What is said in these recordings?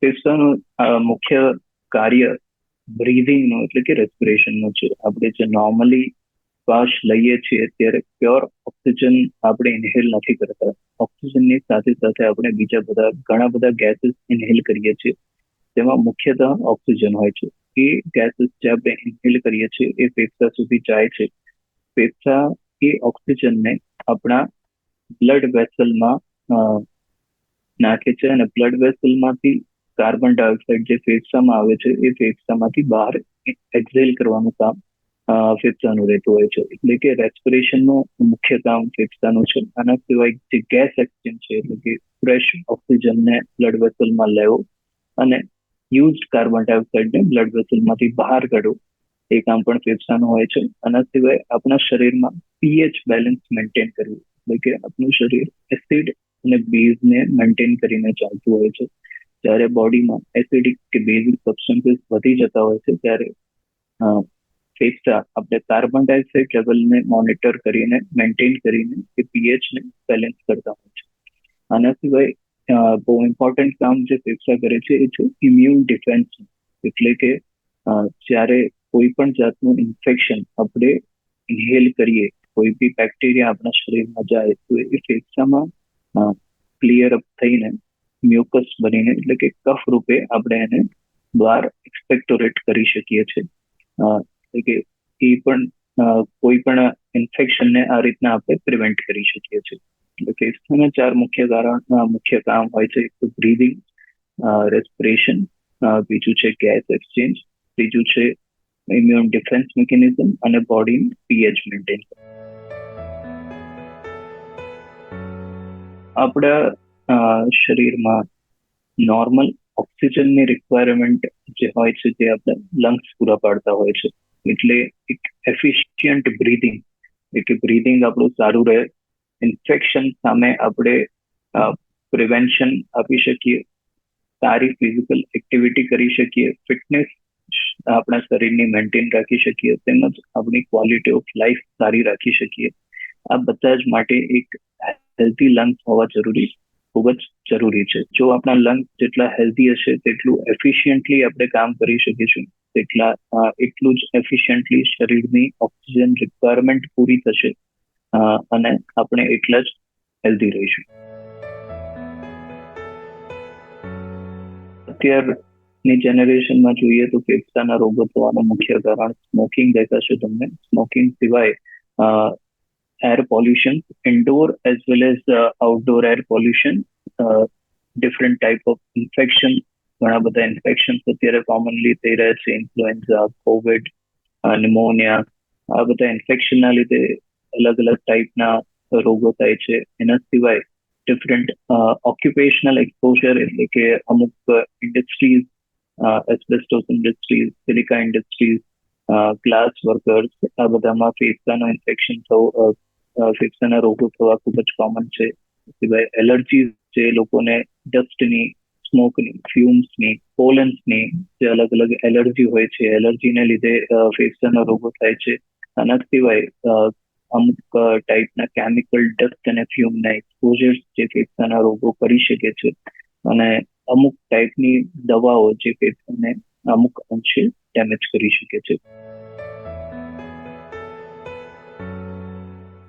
ફેફસાનું મુખ્ય કાર્ય બ્રીધિંગનું એટલે કે રેસ્પિરેશનનું છે. આપણે જે નોર્મલી શ્વાસ લઈએ છીએ ત્યારે પ્યોર ઓક્સિજન આપણે ઇન્હેલ નથી કરતા. ઓક્સિજનની સાથે સાથે આપણે બીજા બધા, ઘણા બધા ગેસીસ ઇન્હેલ કરીએ છીએ. તેમાં મુખ્યતઃ ઓક્સિજન હોય છે. એ ગેસીસ જે આપણે ઇન્હેલ કરીએ છીએ, એ ફેફસા સુધી જાય છે. ફેફસા એ ઓક્સિજનને આપણા બ્લડ વેસલમાં નાખે છે અને બ્લડ વેસલમાંથી કાર્બન ડાયોક્સાઇડ જે ફેફસામાં આવે છે, એ ફેફસામાંથી બહાર એક્ઝેલ કરવાનું કામ ફેફસાનું રહેતું હોય છે. એટલે કે રેસ્પિરેશનનું મુખ્ય કામ ફેફસાનું છે. આના સિવાય જે ગેસ એક્સચેન્જ છે, એટલે કે ફ્રેશ ઓક્સિજનને બ્લડ વેસલમાં લેવો અને યુઝડ કાર્બન ડાયોક્સાઇડને બ્લડ વેસલમાંથી બહાર કાઢવું, એ કામ પણ ફેફસાનું હોય છે. આના સિવાય આપણા શરીરમાં પીએચ બેલેન્સ મેન્ટેન કરવું, એટલે કે આપણું શરીર એસિડ અને બેઝને મેન્ટેન કરીને ચાલતું હોય છે. જ્યારે બોડીમાં એસિડિક કે બેઝિક સબસ્ટન્સીસ વધી જતા હોય છે, ત્યારે ફેફસા આપણે કાર્બન ડાયોક્સાઇડ લેવલને મોનિટર કરીને મેન્ટેન કરીને એ પીએચને બેલેન્સ કરતા હોય છે. આના સિવાય બહુ ઇમ્પોર્ટન્ટ કામ જે ફેફસા કરે છે એ છે ઇમ્યુન ડિફેન્સ એટલે કે જ્યારે કોઈ પણ જાતનું ઇન્ફેક્શન આપણે ઇન્હેલ કરીએ, કોઈ બી બેક્ટેરિયા આપણા શરીરમાં જાય, તો એ ફેફસામાં ક્લિયર અપ થઈને મ્યુકસ બનીને, એટલે કે કફ રૂપે આપણે એને દ્વાર એક્સપેક્ટોરેટ કરી શકીએ છીએ. એટલે કે એ પણ કોઈ પણ ઇન્ફેક્શનને આ રીતના આપણે પ્રિવેન્ટ કરી શકીએ છીએ. એટલે કે ચાર મુખ્ય કારણ મુખ્ય કામ હોય છે, એક બ્રીધિંગ રેસ્પિરેશન બીજું છે ગેસ એક્સચેન્જ ત્રીજું છે ઇમ્યુન ડિફેન્સ મિકેનિઝમ અને બોડી પીએચ મેન્ટેન આપણા શરીરમાં નોર્મલ ઓક્સિજનની રિક્વાયરમેન્ટ જે હોય છે જે આપણે લંગ્સ પૂરા પાડતા હોય છે. એટલે એક એફિશિયન્ટ બ્રીધિંગ એટલે બ્રીધિંગ આપણું સારું રહે. ઇન્ફેક્શન સામે આપણે પ્રિવેન્શન આપી શકીએ. સારી ફિઝિકલ એક્ટિવિટી કરી શકીએ. ફિટનેસ આપણા શરીરની મેન્ટેન રાખી શકીએ. તેમજ આપણી ક્વોલિટી ઓફ લાઈફ સારી રાખી શકીએ. આ બધા જ માટે એક હેલ્ધી લંગ્સ હોવા જરૂરી ખૂબ જ જરૂરી છે. જો આપણા લંગ્સ જેટલા હેલ્ધી હશે, તેટલું એફિશિયન્ટલી આપણે કામ કરી શકીશું. તેટલા એટલું જ એફિશિયન્ટલી શરીરની ઓક્સિજન રિક્વાયરમેન્ટ પૂરી થશે અને આપણે એટલા જ હેલ્ધી રહીશું. અત્યારની જનરેશનમાં જોઈએ તો ફેફસાના રોગો થવાનું મુખ્ય કારણ સ્મોકિંગ દેખાશે તમને. સ્મોકિંગ સિવાય air pollution, indoor as well as uh, outdoor air pollution, uh, different type of infection, ઘણા બધા ઇન્ફેક્શન અત્યારે કોમનલી થઈ રહ્યા છે ઇન્ફ્લુએન્ઝા કોવિડ ન્યુમોનિયા આ બધા ઇન્ફેક્શનના લીધે અલગ અલગ ટાઈપના રોગો થાય છે એના સિવાય ડિફરન્ટ ઓક્યુપેશનલ એક્સપોઝર એટલે કે અમુક industries asbestos industries silica industries glass workers આ બધામાં ફેફસાનું ઇન્ફેક્શન થવું ફેફસાના રોગો થવા ખૂબ જ કોમન છે. સિવાય એલર્જીઝ જે લોકોને ડસ્ટની સ્મોકની ફ્યુમ્સની પોલન્સની જે અલગ અલગ એલર્જી હોય છે એલર્જીને લીધે ફેફસાના રોગો થાય છે. આના સિવાય અમુક ટાઈપના કેમિકલ ડસ્ટ અને ફ્યુમના એક્સપોઝર્સ જે ફેફસાના રોગો કરી શકે છે. અને અમુક ટાઈપની દવાઓ જે ફેફસાને અમુક અંશે ડેમેજ કરી શકે છે.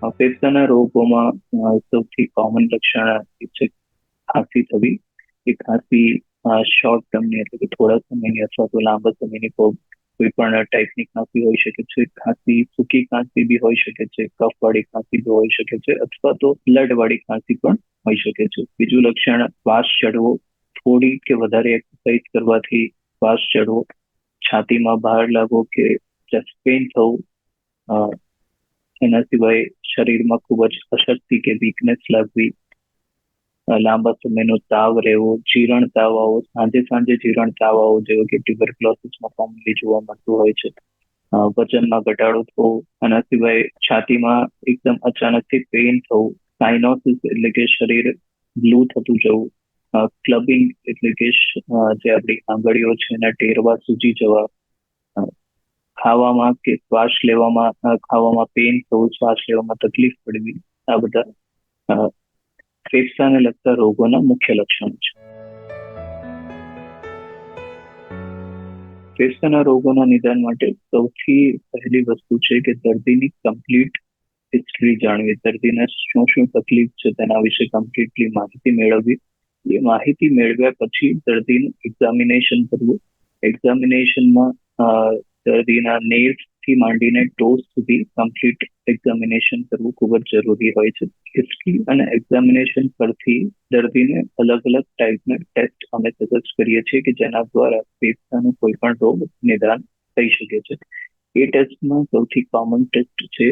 ફેફસાના રોગોમાં સૌથી કોમન લક્ષણ છે ખાંસી થવી. એ ખાંસી શોર્ટ ટર્મની એટલે કે થોડા સમયની અથવા તો લાંબા સમયની કોઈ પણ ટાઈપની ખાંસી હોઈ શકે છે. ખાંસી, સૂકી ખાંસી બી હોઈ શકે છે કફ વાળી ખાંસી બી હોઈ શકે છે, અથવા તો બ્લડ વાળી ખાંસી પણ હોઈ શકે છે. બીજું લક્ષણ શ્વાસ ચડવો થોડી કે વધારે એક્સરસાઇઝ કરવાથી શ્વાસ ચડવો છાતીમાં બહાર લાગવો કે ચેસ્ટ પેઇન થવું. એના સિવાય શરીરમાં ખૂબ જ અશક્તિ કે વીકનેસ લાગવી લાંબા સમયનો તાવ રહેવો જીરણ તાવ આવો સાંજે સાંજે જીરણ તાવ આવો જેવો કે ટ્યુબરક્લોસિસમાં કોમનલી જોવા મળતું હોય છે. વજનમાં ઘટાડો થવો, આના સિવાય છાતીમાં એકદમ અચાનકથી પેઇન થવું સાઇનોસિસ એટલે કે શરીર બ્લુ થતું જવું ક્લબિંગ એટલે કે જે આપણી આંગળીઓ છે એના ટેરવા સૂજી જવા ખાવામાં કે શ્વાસ લેવામાં ખાવામાં પેન થવું શ્વાસ લેવામાં તકલીફ પડવી, આ બધા ફેફસાને લગતા રોગોના મુખ્ય લક્ષણો છે. ફેફસાના રોગોના નિદાન માટે સૌથી પહેલી વસ્તુ છે કે દર્દીની કમ્પ્લીટ હિસ્ટ્રી જાણવી, દર્દીને શું શું તકલીફ છે તેના વિશે કમ્પ્લીટલી માહિતી મેળવવી. એ માહિતી મેળવ્યા પછી દર્દીનું એક્ઝામિનેશન કરવું. એક્ઝામિનેશનમાં દર્દીના નેર્વથી માંડીને ટોસ સુધી કમ્પ્લીટ એક્ઝામિનેશન કરવું ખૂબ જ જરૂરી હોય છે હિસ્ટ્રી અને એક્ઝામિનેશન પરથી દર્દીને અલગ અલગ ટાઈપના ટેસ્ટ અમે સજેસ્ટ કરીએ છીએ કે જેના દ્વારા ફેફસાનો કોઈ પણ રોગ નિદાન થઈ શકે છે એ ટેસ્ટમાં સૌથી કોમન ટેસ્ટ છે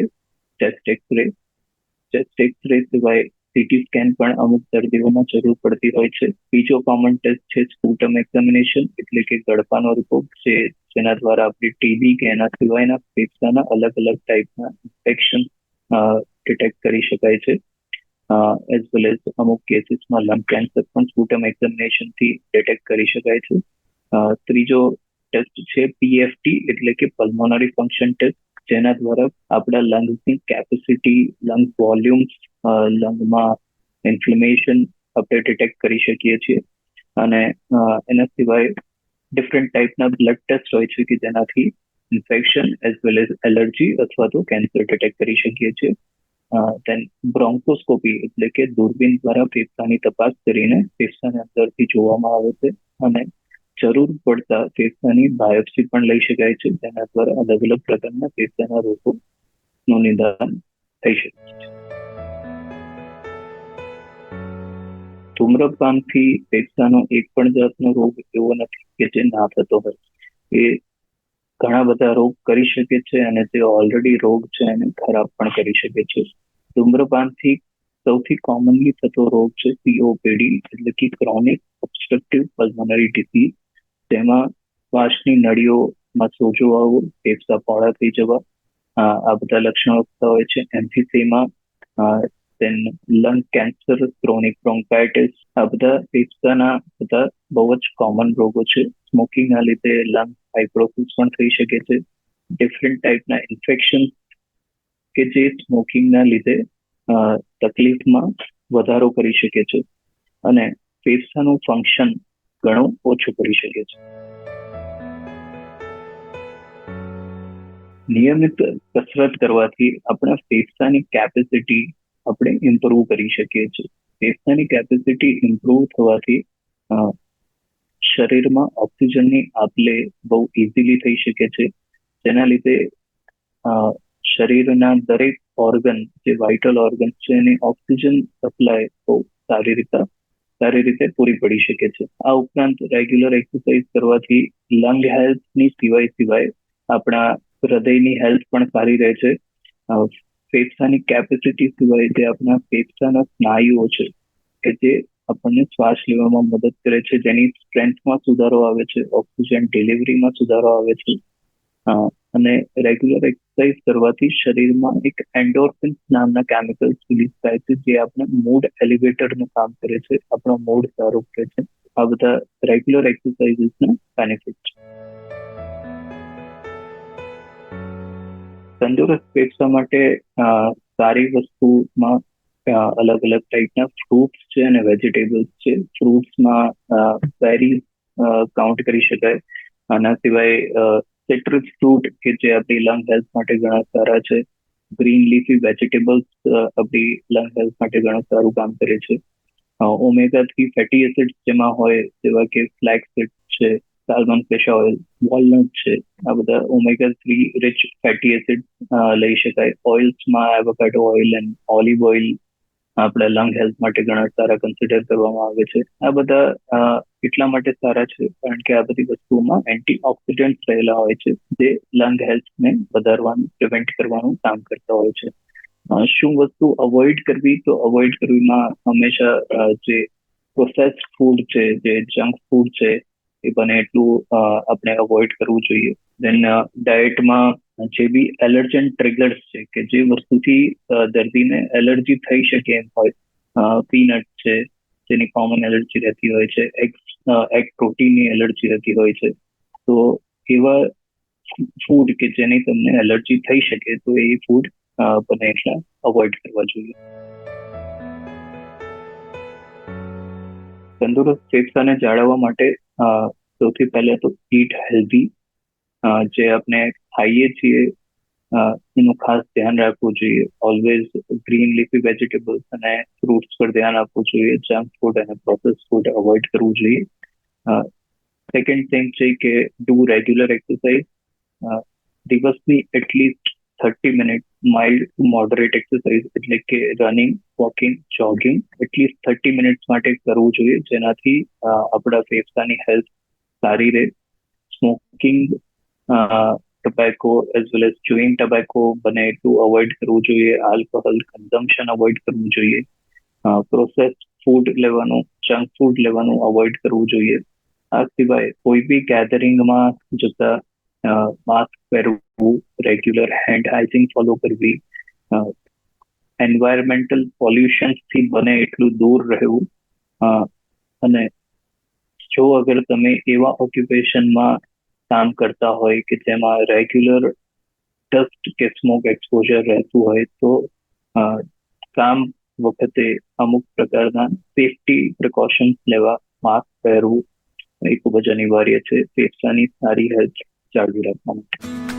ચેસ્ટ એક્સરે ચેસ્ટ એક્સરે સિવાય સીટી સ્કેન પણ અમુક દર્દીઓમાં જરૂર પડતી હોય છે. બીજો કોમન ટેસ્ટ છે સ્પુટમ એક્ઝામિનેશન એટલે કે ગળપાનો રિપોર્ટ છે જેના દ્વારા આપણી ટીબી કે એના સિવાયના ફેફસાના અલગ અલગ ટાઈપના ઇન્ફેક્શન ડિટેક્ટ કરી શકાય છે. એઝ વેલ એઝ અમુક કેસીસમાં લંગ કેન્સર પણ સ્પુટમ એક્ઝામિનેશનથી ડિટેક્ટ કરી શકાય છે. ત્રીજો ટેસ્ટ છે પીએફટી એટલે કે પલ્મોનરી ફંક્શન ટેસ્ટ જેના દ્વારા આપણા લંગ્સની કેપેસિટી લંગ વોલ્યુમ્સ લંગમાં ઇન્ફ્લેમેશન આપણે ડિટેક્ટ કરી શકીએ છીએ. અને એના સિવાય ડિફરન્ટ ટાઈપના બ્લડ ટેસ્ટ હોય છે કે જેનાથી infection as well as allergy અથવા તો કેન્સર ડિટેક્ટ કરી શકીએ છીએ. દેન બ્રોન્કોસ્કોપી એટલે કે દૂરબીન દ્વારા ફેફસાની તપાસ કરીને ફેફસાની અંદરથી જોવામાં આવે છે અને જરૂર પડતા ફેફસાની બાયોપ્સી પણ લઈ શકાય છે. જેના દ્વારા અલગ અલગ પ્રકારના ફેફસાના રોગોનું નિદાન થઈ શકે છે. ધૂમ્રપાનથી ફેફસાનો એક પણ જાતનો રોગ એવો નથી કે જે ના થતો હોય. એ ઘણા બધા રોગ કરી શકે છે અને જે ઓલરેડી રોગ છે એને ખરાબ પણ કરી શકે છે. ધૂમ્રપાનથી સૌથી કોમનલી થતો રોગ છે પીઓપીડી એટલે કે ક્રોનિક ઓબસ્ટ્રક્ટિવ પલ્મોનરી ડિસીઝ તેમાં શ્વાસની નળીઓમાં સોજો આવવો ફેફસા પહોળા થઈ જવા, આ બધા લક્ષણો થતા હોય છે. Emphysema then lung cancer chronic bronchitis, આ બધા બહુ જ કોમન રોગો છે. સ્મોકિંગના લીધે લંગ ફાઇબ્રોસિસ પણ થઈ શકે છે. ડિફરન્ટ ટાઈપના ઇન્ફેક્શન કે જે સ્મોકિંગના લીધે તકલીફમાં વધારો કરી શકે છે અને ફેફસાનું ફંક્શન ઘણું ઓછું કરી શકે છે. નિયમિત કસરત કરવાથી આપણા ફેફસાની કેપેસિટી આપણે ઇમ્પ્રુવ કરી શકીએ છીએ. ફેફસાની કેપેસિટી ઇમ્પ્રુવ થવાથી શરીરમાં ઓક્સિજનની આપલે બહુ ઇઝીલી થઈ શકે છે. જેના લીધે શરીરના દરેક ઓર્ગન જે વાઇટલ ઓર્ગન છે, એને ઓક્સિજન સપ્લાય બહુ સારી રીતે સારી રીતે પૂરી પડી શકે છે. આ ઉપરાંત રેગ્યુલર એક્સરસાઇઝ કરવાથી લંગ હેલ્થની સિવાય સિવાય આપણા હૃદયની હેલ્થ પણ સારી રહે છે. ફેફસાની કેપેસિટી સિવાય જે આપણા ફેફસાના સ્નાયુઓ છે, કે જે આપણને શ્વાસ લેવામાં મદદ કરે છે, જેની સ્ટ્રેન્થમાં સુધારો આવે છે, ઓક્સિજન ડિલિવરીમાં સુધારો આવે છે. અને રેગ્યુલર એક્સરસાઇઝ કરવાથી શરીરમાં એક એન્ડોર્ફિન્સ નામના કેમિકલ્સ રિલીઝ થાય છે, જે આપણા મૂડ એલિવેટરનું કામ કરે છે, આપણો મૂડ સારો કરે છે. આ બધા રેગ્યુલર એક્સરસાઇઝીસના બેનિફિટ છે. તંદુરસ્ત ફેફસા માટે સારી વસ્તુમાં અલગ અલગ ટાઈપના ફ્રૂટ્સ છે અને વેજીટેબલ્સ છે. ફ્રૂટ્સમાં બેરી કાઉન્ટ કરી શકાય. આના સિવાય સિટ્રસ ફ્રૂટ કે જે આપણી લંગ હેલ્થ માટે ઘણા સારા છે. ગ્રીન લીફી વેજીટેબલ્સ આપણી લંગ હેલ્થ માટે ઘણા સારું કામ કરે છે. ઓમેગા થ્રી ફેટી એસિડ જેમાં હોય, જેવા કે ફ્લેક્સ છે સાલ્મન ફિશ ઓઇલ વોલનટ છે આ બધા omega three rich fatty acid લઈ શકાય ઓઇલ્સમાં avocado oil and olive oil આપણા લંગ હેલ્થ માટે ઘણા સારા કન્સિડર કરવામાં આવે છે આ બધા એટલા માટે સારા છે કારણ કે આ બધી વસ્તુઓમાં એન્ટી ઓક્સિડન્ટ રહેલા હોય છે જે લંગ હેલ્થને વધારવાનું પ્રિવેન્ટ કરવાનું કામ કરતા હોય છે શું વસ્તુ અવોઇડ કરવી તો અવોઇડ કરવીમાં હંમેશા જે પ્રોસેસ્ડ ફૂડ છે જે જંક ફૂડ છે એ બને એટલું આપણે અવોઇડ કરવું જોઈએ. દેન ડાયટમાં જે બી એલર્જન ટ્રિગર્સ છે કે જે વસ્તુથી દર્દીને એલર્જી થઈ શકે એમ હોય પીનટ છે, જેની કોમન એલર્જી રહેતી હોય છે એગ એગ પ્રોટીનની એલર્જી રહેતી હોય છે. તો એવા ફૂડ કે જેની તમને એલર્જી થઈ શકે તો એ ફૂડ બને એટલા અવોઇડ કરવા જોઈએ. તંદુરસ્ત ફેફસાને જાળવવા માટે સૌથી પહેલા તો ઈટ હેલ્ધી અ, જે આપણે ખાઈએ છીએ અ, એનું ખાસ ધ્યાન રાખવું જોઈએ ઓલવેઝ ગ્રીન લીફી વેજીટેબલ્સ અને ફ્રૂટ્સ પર ધ્યાન આપવું જોઈએ જંક ફૂડ અને પ્રોસેસ ફૂડ અવોઇડ કરવું જોઈએ સેકન્ડ થિંગ છે કે ડુ રેગ્યુલર એક્સરસાઇઝ દિવસની at least thirty minute mild to moderate exercise એટલે કે running walking jogging at least thirty minutes માટે કરવું જોઈએ. જેનાથી આપણા ફેફસાની હેલ્થ સારી રહે. Smoking tobacco as well as chewing tobacco બને એટલું અવોઇડ કરવું જોઈએ. આલ્કોહોલ કન્ઝમ્પશન અવોઇડ કરવું જોઈએ. પ્રોસેસ્ડ ફૂડ લેવાનું જંક ફૂડ લેવાનું અવોઇડ કરવું જોઈએ. આ સિવાય કોઈ બી ગેધરિંગમાં જતા માસ્ક પહેરવું રેગ્યુલર હેન્ડ હાઇજીન ફોલો કરવી એન્વાયરમેન્ટલ પોલ્યુશન્સથી બને એટલું દૂર રહેવું અને જો અગર તમે એવા ઓક્યુપેશનમાં કામ કરતા હોય કે જેમાં રેગ્યુલર ડસ્ટ કે સ્મોક એક્સપોઝર રહેતું હોય તો કામ વખતે અમુક પ્રકારના સેફટી પ્રિકોશન્સ લેવા માસ્ક પહેરવું એ ખૂબ જ અનિવાર્ય છે ફેફસાની સારી હેલ્થ 教育的方面